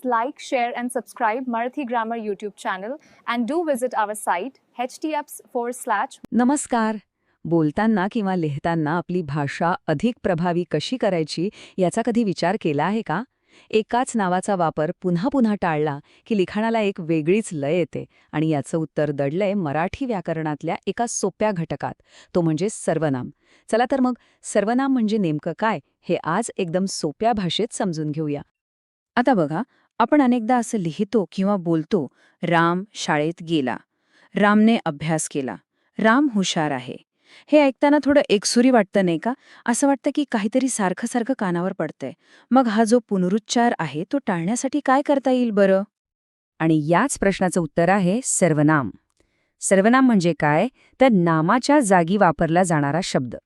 Please like, share, and subscribe Marathi Grammar YouTube channel and do visit our site htps forward slash नमस्कार. बोलताना किंवा लिहिताना आपली भाषा अधिक प्रभावी कशी करायची याचा कधी विचार केला आहे का? एकाच नावाचा वापर पुन्हा पुन्हा टाळला की लिखाणाला एक वेगळीच लय येते आणि याचं उत्तर दडलंय मराठी व्याकरणातल्या एका सोप्या घटकात तो म्हणजे सर्वनाम. चला तर मग सर्वनाम म्हणजे नेमकं काय हे आज एकदम सोप्या भाषेत समजून घेऊया. आता बघा आपण अनेकदा असं लिहितो किंवा बोलतो राम शाळेत गेला. रामने अभ्यास केला. राम हुशार आहे. हे ऐकताना थोडं एकसुरी वाटतं नाही का? असं वाटतं की काहीतरी सारखं सारखं कानावर पडतंय. मग हा जो पुनरुच्चार आहे तो टाळण्यासाठी काय करता येईल बरं? आणि याच प्रश्नाचं उत्तर आहे सर्वनाम. सर्वनाम म्हणजे काय? तर नामाच्या जागी वापरला जाणारा शब्द.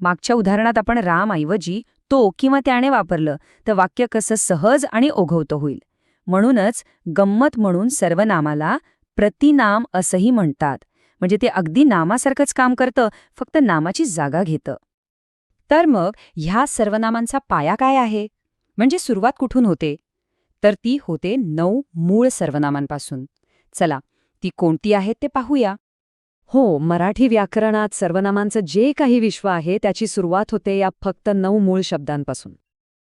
मागच्या उदाहरणात आपण रामऐवजी तो किंवा त्याने वापरलं तर वाक्य कसं सहज आणि ओघवतं होईल. म्हणूनच गंमत म्हणून सर्वनामाला प्रतिनाम असंही म्हणतात. म्हणजे ते अगदी नामासारखंच काम करतं फक्त नामाची जागा घेतं. तर मग ह्या सर्वनामांचा पाया काय आहे? म्हणजे सुरुवात कुठून होते? तर ती होते नऊ मूळ सर्वनामांपासून. चला ती कोणती आहेत ते पाहूया. हो मराठी व्याकरणात सर्वनामांचं जे काही विश्व आहे त्याची सुरुवात होते या फक्त नऊ मूळ शब्दांपासून.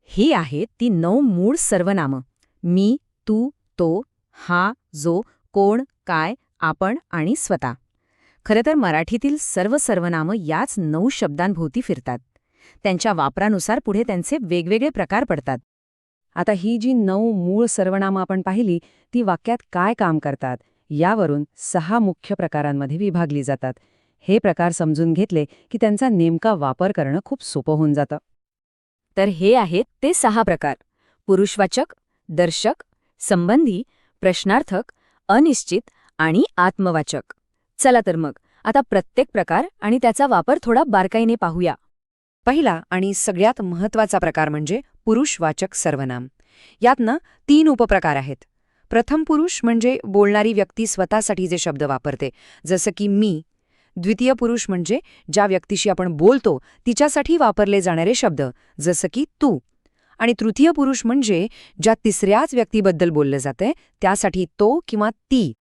ही आहेत ती नऊ मूळ सर्वनामं. मी तू तो हा जो कोण काय आपण आणि स्वतः. खरं तर मराठीतील सर्व सर्वनामं याच नऊ शब्दांभोवती फिरतात. त्यांच्या वापरानुसार पुढे त्यांचे वेगवेगळे प्रकार पडतात. आता ही जी नऊ मूळ सर्वनामं आपण पाहिली ती वाक्यात काय काम करतात? यावरून सहा मुख्य प्रकारांमध्ये विभागली जातात. हे प्रकार समजून घेतले की त्यांचा नेमका वापर करणं खूप सोपं होऊन जातं. तर हे आहेत ते सहा प्रकार. पुरुषवाचक दर्शक संबंधी प्रश्नार्थक अनिश्चित आणि आत्मवाचक. चला तर मग आता प्रत्येक प्रकार आणि त्याचा वापर थोडा बारकाईने पाहूया. पहिला आणि सगळ्यात महत्त्वाचा प्रकार म्हणजे पुरुषवाचक सर्वनाम. यातनं तीन उपप्रकार आहेत. प्रथम पुरुष म्हणजे बोलणारी व्यक्ती स्वतःसाठी जे शब्द वापरते जसं की मी. द्वितीय पुरुष म्हणजे ज्या व्यक्तीशी आपण बोलतो तिच्यासाठी वापरले जाणारे शब्द जसं की तू. आणि तृतीय पुरुष म्हणजे ज्या तिसऱ्याच व्यक्तीबद्दल बोललं जातंय त्यासाठी तो किंवा ती.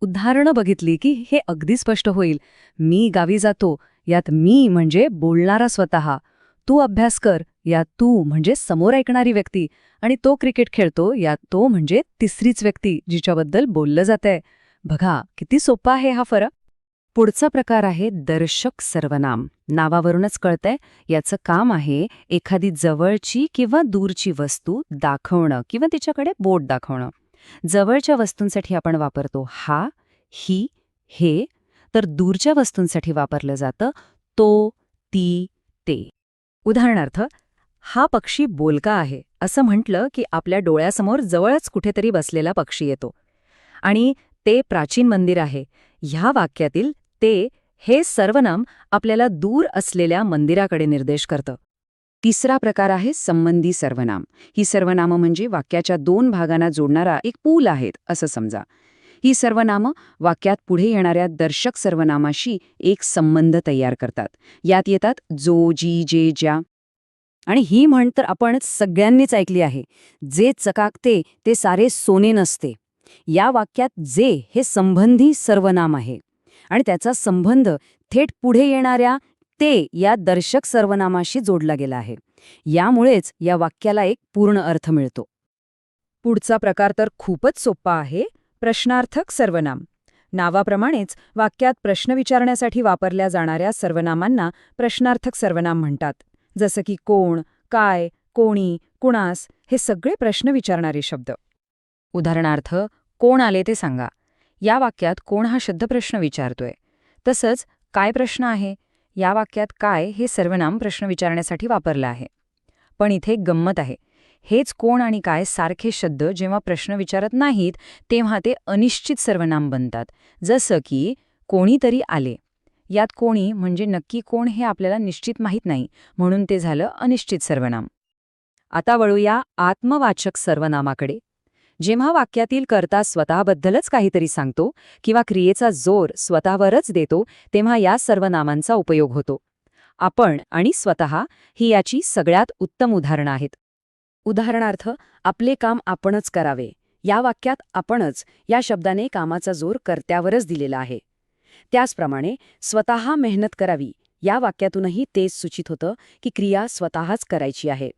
उदाहरणं बघितली की हे अगदी स्पष्ट होईल. मी गावी जातो यात मी म्हणजे बोलणारा स्वतः. तू अभ्यास कर यात तू म्हणजे समोर ऐकणारी व्यक्ती आणि तो क्रिकेट खेळतो यात तो म्हणजे तिसरीच व्यक्ती जिच्याबद्दल बोललं जातंय. बघा किती सोपा आहे हा फरक. पुढचा प्रकार आहे दर्शक सर्वनाम. नावावरूनच कळतंय याचं काम आहे एखादी जवळची किंवा दूरची वस्तू दाखवणं किंवा तिच्याकडे बोट दाखवणं. जवळच्या वस्तूंसाठी आपण वापरतो हा ही हे तर दूरच्या वस्तूंसाठी वापरलं जातं तो ती ते. उदाहरणार्थ हा पक्षी बोलका आहे असं म्हटलं की आपल्या डोळ्यासमोर जवळच कुठेतरी बसलेला पक्षी येतो. आणि ते प्राचीन मंदिर आहे. ह्या वाक्यातील ते हे सर्वनाम आपल्याला दूर असलेल्या मंदिराकडे निर्देश करतं. तिसरा प्रकार आहे संबंधी सर्वनाम. ही सर्वनामं म्हणजे वाक्याच्या दोन भागांना जोडणारा एक पूल आहेत असं समजा. ही सर्वनामं वाक्यात पुढे येणाऱ्या दर्शक सर्वनामाशी एक संबंध तयार करतात. यात येतात जो जी जे ज्या. आणि ही म्हण तर आपण सगळ्यांनीच ऐकली आहे. जे चकाकते ते सारे सोने नसते. या वाक्यात जे हे संबंधी सर्वनाम आहे. आणि त्याचा संबंध थेट पुढे येणाऱ्या ते या दर्शक सर्वनामाशी जोडला गेला आहे. यामुळेच या वाक्याला एक पूर्ण अर्थ मिळतो. पुढचा प्रकार तर खूपच सोपा आहे. प्रश्नार्थक सर्वनाम. नावाप्रमाणेच वाक्यात प्रश्न विचारण्यासाठी वापरल्या जाणाऱ्या सर्वनामांना प्रश्नार्थक सर्वनाम म्हणतात. जसं की कोण काय कोणी कुणास हे सगळे प्रश्न विचारणारे शब्द. उदाहरणार्थ कोण आले ते सांगा. या वाक्यात कोण हा शब्दप्रश्न विचारतोय? तसंच काय प्रश्न आहे? या वाक्यात काय हे सर्वनाम प्रश्न विचारण्यासाठी वापरलं आहे. पण इथे एक गंमत आहे. हेच कोण आणि काय सारखे शब्द जेव्हा प्रश्न विचारत नाहीत तेव्हा ते अनिश्चित सर्वनाम बनतात. जसं की कोणीतरी आले. यात कोणी म्हणजे नक्की कोण हे आपल्याला निश्चित माहीत नाही म्हणून ते झालं अनिश्चित सर्वनाम. आता वळूया आत्मवाचक सर्वनामाकडे. जेव्हा वाक्यातील कर्ता स्वतःबद्दलच काहीतरी सांगतो किंवा क्रियेचा जोर स्वतःवरच देतो तेव्हा या सर्वनामांचा उपयोग होतो. आपण आणि स्वतः ही याची सगळ्यात उत्तम उदाहरणं आहेत. उदाहरणार्थ आपले काम आपणच करावे. या वाक्यात आपणच या शब्दाने कामाचा जोर कर्त्यावरच दिलेला आहे. त्याचप्रमाणे स्वतः मेहनत करावी या वाक्यातूनही तेच सूचित होतं की क्रिया स्वतःच करायची आहे.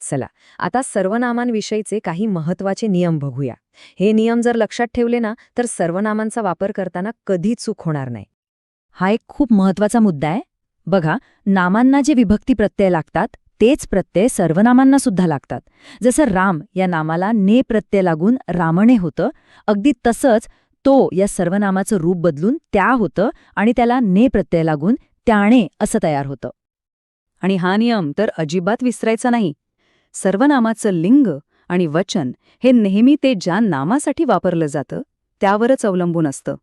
चला आता सर्वनामांविषयीचे काही महत्त्वाचे नियम बघूया. हे नियम जर लक्षात ठेवले ना तर सर्वनामांचा वापर करताना कधी चूक होणार नाही. हा एक खूप महत्त्वाचा मुद्दा आहे. बघा नामांना जे विभक्ती प्रत्यय लागतात तेच प्रत्यय सर्वनामांना सुद्धा लागतात. जसं राम या नामाला ने प्रत्यय लागून रामणे होतं अगदी तसंच तो या सर्वनामाचं रूप बदलून त्या होतं आणि त्याला ने प्रत्यय लागून त्याणे असं तयार होतं. आणि हा नियम तर अजिबात विसरायचा नाही. सर्वनामाचं लिंग आणि वचन हे नेहमी ते ज्या नामासाठी वापरलं जातं त्यावरच अवलंबून असतं.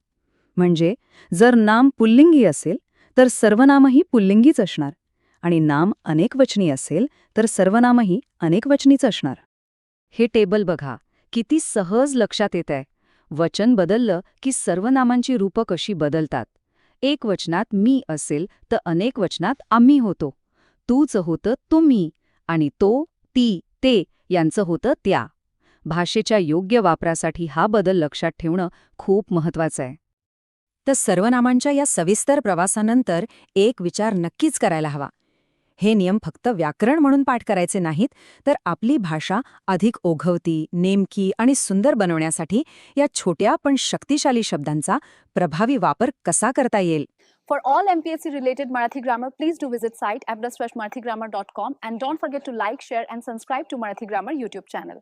म्हणजे जर नाम पुल्लिंगी असेल तर सर्वनामही पुल्लिंगीच असणार. आणि नाम अनेकवचनी असेल तर सर्वनामही अनेकवचनीच असणार. हे टेबल बघा किती सहज लक्षात येत आहे वचन बदललं की सर्वनामांची रूपं कशी बदलतात. एक वचनात मी असेल तर अनेक वचनात आम्ही होतो. तूच होतं तुम्ही आणि तो ती ते यांचं होतं त्या. भाषेच्या योग्य वापरासाठी हा बदल लक्षात ठेवणं खूप महत्वाचं आहे. तर सर्वनामांच्या या सविस्तर प्रवासानंतर एक विचार नक्कीच करायला हवा. हे नियम फक्त व्याकरण म्हणून पाठ करायचे नाहीत तर आपली भाषा अधिक ओघवती नेमकी आणि सुंदर बनवण्यासाठी या छोट्या पण शक्तिशाली शब्दांचा प्रभावी वापर कसा करता येईल? For all M P S C related Marathi grammar please do visit site app dot Marathi grammar dot com and don't forget to like share and subscribe to Marathi grammar YouTube channel